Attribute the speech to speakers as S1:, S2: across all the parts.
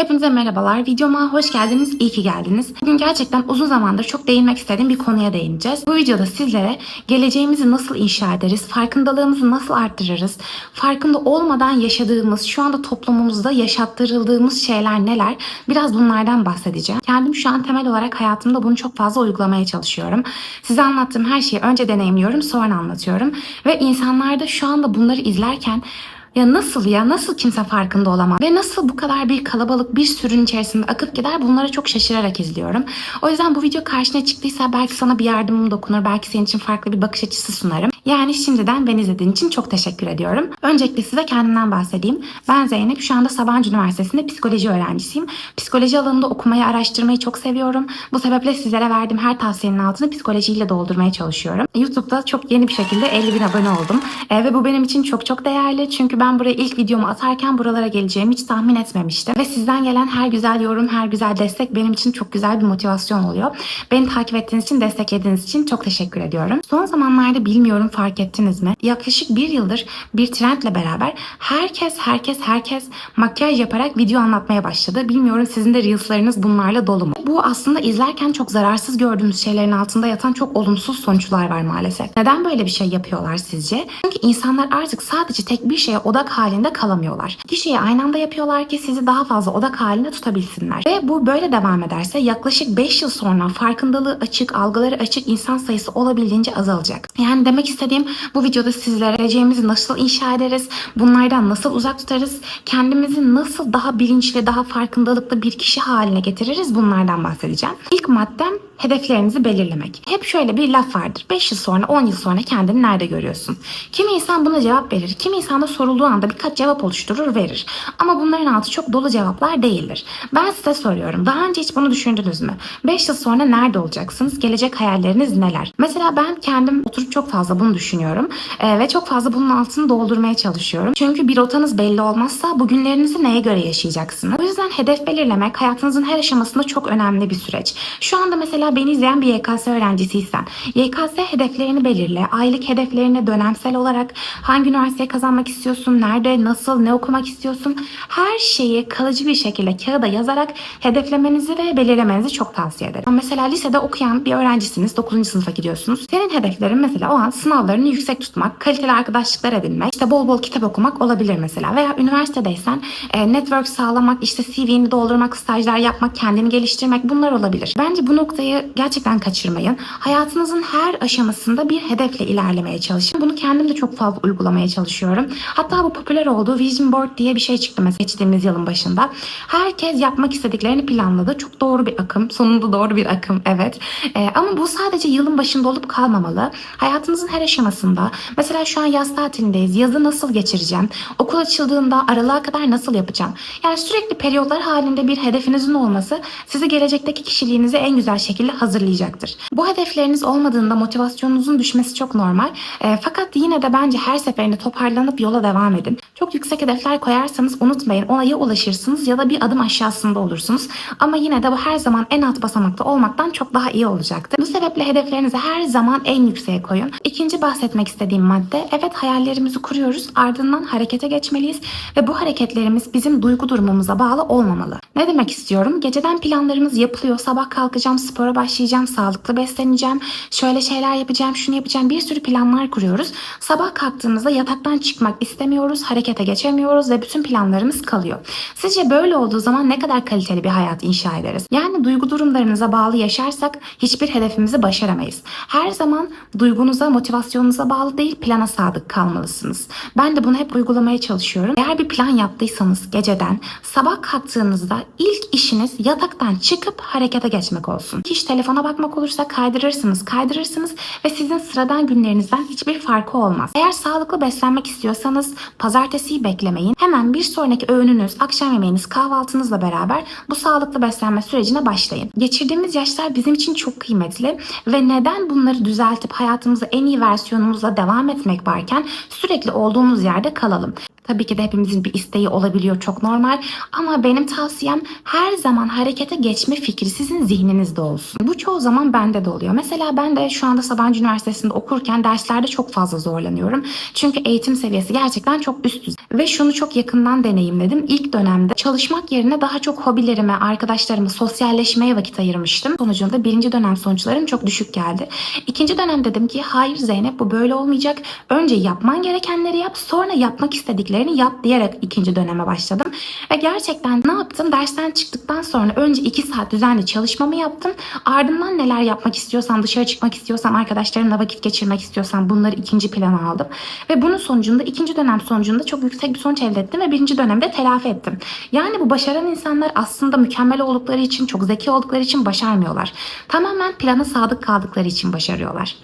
S1: Hepinize merhabalar. Videoma hoş geldiniz, iyi ki geldiniz. Bugün gerçekten uzun zamandır çok değinmek istediğim bir konuya değineceğiz. Bu videoda sizlere geleceğimizi nasıl inşa ederiz, farkındalığımızı nasıl arttırırız, farkında olmadan yaşadığımız, şu anda toplumumuzda yaşattırıldığımız şeyler neler, biraz bunlardan bahsedeceğim. Kendim şu an temel olarak hayatımda bunu çok fazla uygulamaya çalışıyorum. Size anlattığım her şeyi önce deneyimliyorum, sonra anlatıyorum. Ve insanlarda şu anda bunları izlerken ya nasıl ya nasıl kimse farkında olamaz ve nasıl bu kadar bir kalabalık bir sürün içerisinde akıp gider bunları çok şaşırarak izliyorum. O yüzden bu video karşına çıktıysa belki sana bir yardımım dokunur belki senin için farklı bir bakış açısı sunarım. Yani şimdiden beni izlediğin için çok teşekkür ediyorum. Öncelikle size kendimden bahsedeyim. Ben Zeynep şu anda Sabancı Üniversitesi'nde psikoloji öğrencisiyim. Psikoloji alanında okumayı araştırmayı çok seviyorum. Bu sebeple sizlere verdiğim her tavsiyenin altını psikolojiyle doldurmaya çalışıyorum. YouTube'da çok yeni bir şekilde 50 bin abone oldum. E, ve bu benim için çok çok değerli. Çünkü ben buraya ilk videomu atarken buralara geleceğimi hiç tahmin etmemiştim. Ve sizden gelen her güzel yorum, her güzel destek benim için çok güzel bir motivasyon oluyor. Beni takip ettiğiniz için, desteklediğiniz için çok teşekkür ediyorum. Son zamanlarda bilmiyorum fark ettiniz mi? Yaklaşık bir yıldır bir trendle beraber herkes, herkes, herkes makyaj yaparak video anlatmaya başladı. Bilmiyorum sizin de reelslarınız bunlarla dolu mu? Bu aslında izlerken çok zararsız gördüğümüz şeylerin altında yatan çok olumsuz sonuçlar var maalesef. Neden böyle bir şey yapıyorlar sizce? Çünkü insanlar artık sadece tek bir şeye odak halinde kalamıyorlar. İki şeyi aynı anda yapıyorlar ki sizi daha fazla odak halinde tutabilsinler. Ve bu böyle devam ederse yaklaşık 5 yıl sonra farkındalığı açık, algıları açık insan sayısı olabildiğince azalacak. Yani demek istediğim bu videoda sizlere geleceğimizi nasıl inşa ederiz, bunlardan nasıl uzak tutarız, kendimizi nasıl daha bilinçli, daha farkındalıklı bir kişi haline getiririz bunlardan bahsedeceğim. İlk maddem hedeflerinizi belirlemek. Hep şöyle bir laf vardır. 5 yıl sonra, 10 yıl sonra kendini nerede görüyorsun? Kimi insan buna cevap verir. Kimi insan da sorulduğu anda birkaç cevap oluşturur verir. Ama bunların altı çok dolu cevaplar değildir. Ben size soruyorum. Daha önce hiç bunu düşündünüz mü? 5 yıl sonra nerede olacaksınız? Gelecek hayalleriniz neler? Mesela ben kendim oturup çok fazla bunu düşünüyorum. Ee, ve çok fazla bunun altını doldurmaya çalışıyorum. Çünkü bir rotanız belli olmazsa bugünlerinizi neye göre yaşayacaksınız? O yüzden hedef belirlemek hayatınızın her aşamasında çok önemli bir süreç. Şu anda mesela beni izleyen bir YKS öğrencisiysen YKS hedeflerini belirle. Aylık hedeflerini dönemsel olarak hangi üniversiteye kazanmak istiyorsun, nerede, nasıl, ne okumak istiyorsun her şeyi kalıcı bir şekilde kağıda yazarak hedeflemenizi ve belirlemenizi çok tavsiye ederim. Mesela lisede okuyan bir öğrencisiniz, 9. sınıfa gidiyorsunuz. Senin hedeflerin mesela o an sınavlarını yüksek tutmak, kaliteli arkadaşlıklar edinmek, işte bol bol kitap okumak olabilir mesela. Veya üniversitedeysen e, network sağlamak, işte CV'ni doldurmak, stajlar yapmak, kendini geliştirmek bunlar olabilir. Bence bu noktayı gerçekten kaçırmayın. Hayatınızın her aşamasında bir hedefle ilerlemeye çalışın. Bunu kendim de çok fazla uygulamaya çalışıyorum. Hatta bu popüler oldu. Vision Board diye bir şey çıktı mesela geçtiğimiz yılın başında. Herkes yapmak istediklerini planladı. Çok doğru bir akım. Sonunda doğru bir akım evet. E, ama bu sadece yılın başında olup kalmamalı. Hayatınızın her aşamasında mesela şu an yaz tatilindeyiz. Yazı nasıl geçireceğim? Okul açıldığında aralığa kadar nasıl yapacağım? Yani sürekli periyotlar halinde bir hedefinizin olması sizi gelecekteki kişiliğinizi en güzel şekilde hazırlayacaktır. Bu hedefleriniz olmadığında motivasyonunuzun düşmesi çok normal. E, fakat yine de bence her seferinde toparlanıp yola devam edin. Çok yüksek hedefler koyarsanız unutmayın ona ya ulaşırsınız ya da bir adım aşağısında olursunuz. Ama yine de bu her zaman en alt basamakta olmaktan çok daha iyi olacaktır. Bu sebeple hedeflerinizi her zaman en yükseğe koyun. İkinci bahsetmek istediğim madde evet hayallerimizi kuruyoruz ardından harekete geçmeliyiz ve bu hareketlerimiz bizim duygu durumumuza bağlı olmamalı. Ne demek istiyorum? Geceden planlarımız yapılıyor. Sabah kalkacağım, spora başlayacağım, sağlıklı besleneceğim, şöyle şeyler yapacağım, şunu yapacağım. Bir sürü planlar kuruyoruz. Sabah kalktığımızda yataktan çıkmak istemiyoruz, harekete geçemiyoruz ve bütün planlarımız kalıyor. Sizce böyle olduğu zaman ne kadar kaliteli bir hayat inşa ederiz? Yani duygu durumlarınıza bağlı yaşarsak hiçbir hedefimizi başaramayız. Her zaman duygunuza, motivasyonunuza bağlı değil, plana sadık kalmalısınız. Ben de bunu hep uygulamaya çalışıyorum. Eğer bir plan yaptıysanız geceden sabah kalktığınızda ilk işiniz yataktan çıkıp harekete geçmek olsun. Hiç telefona bakmak olursa kaydırırsınız, kaydırırsınız ve sizin sıradan günlerinizden hiçbir farkı olmaz. Eğer sağlıklı beslenmek istiyorsanız pazartesiyi beklemeyin. Hemen bir sonraki öğününüz, akşam yemeğiniz, kahvaltınızla beraber bu sağlıklı beslenme sürecine başlayın. Geçirdiğimiz yaşlar bizim için çok kıymetli ve neden bunları düzeltip hayatımızı en iyi versiyonumuzla devam etmek varken sürekli olduğumuz yerde kalalım. Tabii ki de hepimizin bir isteği olabiliyor çok normal ama benim tavsiyem her zaman harekete geçme fikri sizin zihninizde olsun. Bu çoğu zaman bende de oluyor. Mesela ben de şu anda Sabancı Üniversitesi'nde okurken derslerde çok fazla zorlanıyorum. Çünkü eğitim seviyesi gerçekten çok üst düzey. Ve şunu çok yakından deneyimledim. İlk dönemde çalışmak yerine daha çok hobilerime, arkadaşlarıma, sosyalleşmeye vakit ayırmıştım. Sonucunda birinci dönem sonuçlarım çok düşük geldi. İkinci dönem dedim ki hayır Zeynep bu böyle olmayacak. Önce yapman gerekenleri yap sonra yapmak istediklerini yap diyerek ikinci döneme başladım. Ve gerçekten ne yaptım? Dersten çıktıktan sonra önce iki saat düzenli çalışmamı yaptım. Ardından neler yapmak istiyorsam, dışarı çıkmak istiyorsam, arkadaşlarımla vakit geçirmek istiyorsam bunları ikinci plana aldım. Ve bunun sonucunda ikinci dönem sonucunda çok yüksek bir sonuç elde ettim ve birinci dönemde telafi ettim. Yani bu başaran insanlar aslında mükemmel oldukları için, çok zeki oldukları için başarmıyorlar. Tamamen plana sadık kaldıkları için başarıyorlar.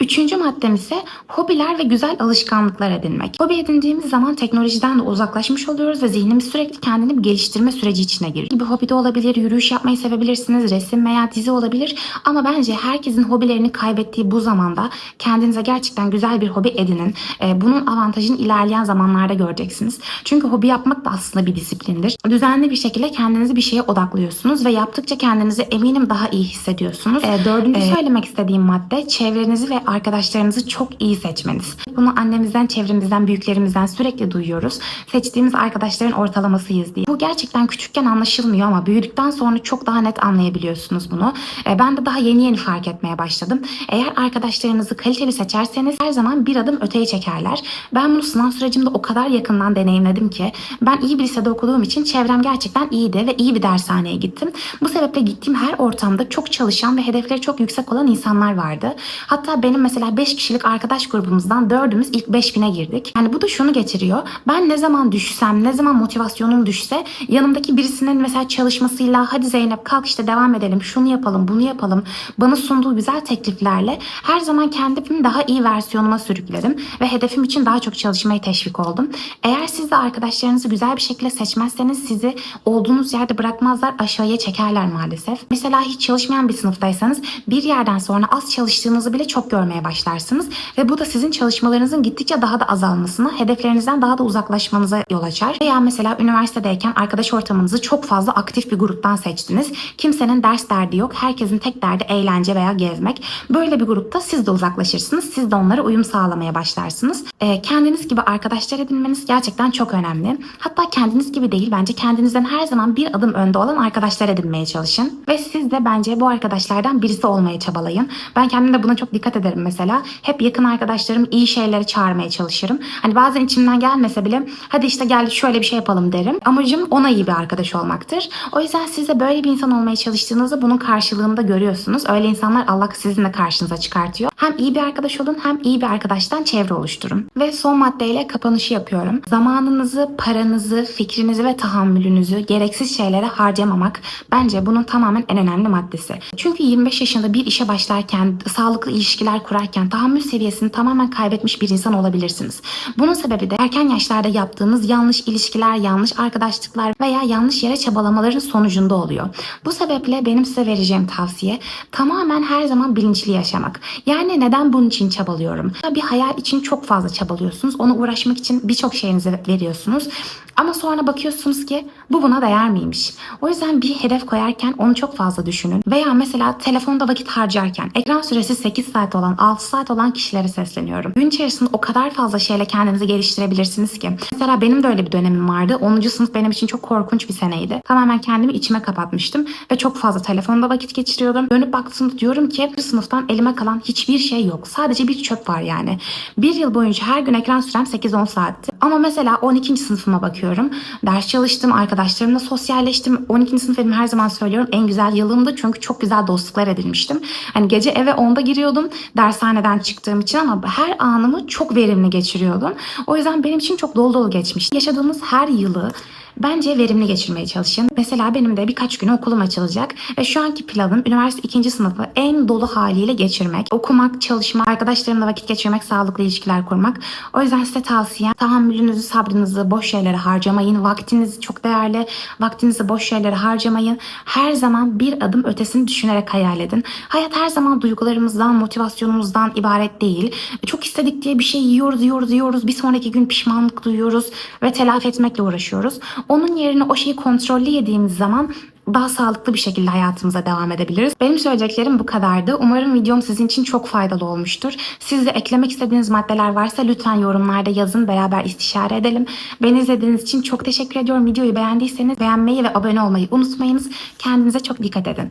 S1: Üçüncü maddem ise hobiler ve güzel alışkanlıklar edinmek. Hobi edindiğimiz zaman teknolojiden de uzaklaşmış oluyoruz ve zihnimiz sürekli kendini bir geliştirme süreci içine giriyor. Bir hobi de olabilir, yürüyüş yapmayı sevebilirsiniz, resim veya dizi olabilir. Ama bence herkesin hobilerini kaybettiği bu zamanda kendinize gerçekten güzel bir hobi edinin. Ee, Bunun avantajını ilerleyen zamanlarda göreceksiniz. Çünkü hobi yapmak da aslında bir disiplindir. Düzenli bir şekilde kendinizi bir şeye odaklıyorsunuz ve yaptıkça kendinizi eminim daha iyi hissediyorsunuz. Ee, Dördüncü söylemek istediğim madde çevrenizi ve arkadaşlarınızı çok iyi seçmeniz. Bunu annemizden, çevremizden, büyüklerimizden sürekli duyuyoruz. Seçtiğimiz arkadaşların ortalamasıyız diye. Bu gerçekten küçükken anlaşılmıyor ama büyüdükten sonra çok daha net anlayabiliyorsunuz bunu. Ee, Ben de daha yeni yeni fark etmeye başladım. Eğer arkadaşlarınızı kaliteli seçerseniz her zaman bir adım öteye çekerler. Ben bunu sınav sürecimde o kadar yakından deneyimledim ki ben iyi bir lisede okuduğum için çevrem gerçekten iyiydi ve iyi bir dershaneye gittim. Bu sebeple gittiğim her ortamda çok çalışan ve hedefleri çok yüksek olan insanlar vardı. Hatta benim mesela 5 kişilik arkadaş grubumuzdan 4'ümüz ilk 5000'e girdik. Yani bu da şunu getiriyor. Ben ne zaman düşsem, ne zaman motivasyonum düşse yanımdaki birisinin mesela çalışmasıyla hadi Zeynep kalk işte devam edelim, şunu yapalım, bunu yapalım. Bana sunduğu güzel tekliflerle her zaman kendimi daha iyi versiyonuma sürükledim ve hedefim için daha çok çalışmaya teşvik oldum. Eğer siz de arkadaşlarınızı güzel bir şekilde seçmezseniz sizi olduğunuz yerde bırakmazlar, aşağıya çekerler maalesef. Mesela hiç çalışmayan bir sınıftaysanız bir yerden sonra az çalıştığınızı bile çok görmeye başlarsınız ve bu da sizin çalışmalarınızın gittikçe daha da azalmasına, hedeflerinizden daha da uzaklaşmanıza yol açar. Veya mesela üniversitedeyken arkadaş ortamınızı çok fazla aktif bir gruptan seçtiniz. Kimsenin ders derdi yok. Herkesin tek derdi eğlence veya gezmek. Böyle bir grupta siz de uzaklaşırsınız. Siz de onlara uyum sağlamaya başlarsınız. Ee, kendiniz gibi arkadaşlar edinmeniz gerçekten çok önemli. Hatta kendiniz gibi değil bence kendinizden her zaman bir adım önde olan arkadaşlar edinmeye çalışın. Ve siz de bence bu arkadaşlardan birisi olmaya çabalayın. Ben kendim de buna çok dikkat ederim mesela. Hep yakın arkadaşlarım iyi şeylere çağırmaya çalışırım. Hani bazen içimden gelmese bile hadi işte gel şöyle bir şey yapalım derim. Amacım ona iyi bir arkadaş olmaktır. O yüzden siz de böyle bir insan olmaya çalıştığınızda bunun karşılığını da görüyorsunuz. Öyle insanlar Allah sizin de karşınıza çıkartıyor. Hem iyi bir arkadaş olun hem iyi bir arkadaştan çevre oluşturun. Ve son maddeyle kapanışı yapıyorum. Zamanınızı, paranızı, fikrinizi ve tahammülünüzü gereksiz şeylere harcamamak bence bunun tamamen en önemli maddesi. Çünkü 25 yaşında bir işe başlarken, sağlıklı ilişkiler kurarken tahammül seviyesini tamamen kaybetmiş bir insan olabilirsiniz. Bunun sebebi de erken yaşlarda yaptığınız yanlış ilişkiler, yanlış arkadaşlıklar veya yanlış yere çabalamaların sonucunda oluyor. Bu sebeple benim size vereceğim tavsiye tamamen her zaman bilinçli yaşamak. Yani neden bunun için çabalıyorum? Bir hayal için çok fazla çabalıyorsunuz. Ona uğraşmak için birçok şeyinizi veriyorsunuz. Ama sonra bakıyorsunuz ki bu buna değer miymiş? O yüzden bir hedef koyarken onu çok fazla düşünün. Veya mesela telefonda vakit harcarken ekran süresi 8 saat olan 6 saat olan kişilere sesleniyorum. Gün içerisinde o kadar fazla şeyle kendinizi geliştirebilirsiniz ki. Mesela benim de öyle bir dönemim vardı. 10. sınıf benim için çok korkunç bir seneydi. Tamamen kendimi içime kapatmıştım ve çok fazla telefonda vakit geçiriyordum. Dönüp baktığımda diyorum ki bu sınıftan elime kalan hiçbir şey yok. Sadece bir çöp var yani. Bir yıl boyunca her gün ekran sürem 8-10 saatti. Ama mesela 12. sınıfıma bakıyorum. Ders çalıştım, arkadaşlarımla sosyalleştim. 12. sınıf benim her zaman söylüyorum en güzel yılımdı çünkü çok güzel dostluklar edinmiştim. Hani gece eve 10'da giriyordum dershaneden çıktığım için ama her anımı çok verimli geçiriyordum. O yüzden benim için çok dolu dolu geçmişti. Yaşadığımız her yılı Bence verimli geçirmeye çalışın. Mesela benim de birkaç güne okulum açılacak ve şu anki planım üniversite ikinci sınıfı en dolu haliyle geçirmek. Okumak, çalışmak, arkadaşlarımla vakit geçirmek, sağlıklı ilişkiler kurmak. O yüzden size tavsiyem tahammülünüzü, sabrınızı boş şeylere harcamayın. Vaktiniz çok değerli. Vaktinizi boş şeylere harcamayın. Her zaman bir adım ötesini düşünerek hayal edin. Hayat her zaman duygularımızdan, motivasyonumuzdan ibaret değil. Çok istedik diye bir şey yiyoruz, yiyoruz, yiyoruz. Bir sonraki gün pişmanlık duyuyoruz ve telafi etmekle uğraşıyoruz. Onun yerine o şeyi kontrollü yediğimiz zaman daha sağlıklı bir şekilde hayatımıza devam edebiliriz. Benim söyleyeceklerim bu kadardı. Umarım videom sizin için çok faydalı olmuştur. Siz de eklemek istediğiniz maddeler varsa lütfen yorumlarda yazın. Beraber istişare edelim. Beni izlediğiniz için çok teşekkür ediyorum. Videoyu beğendiyseniz beğenmeyi ve abone olmayı unutmayınız. Kendinize çok dikkat edin.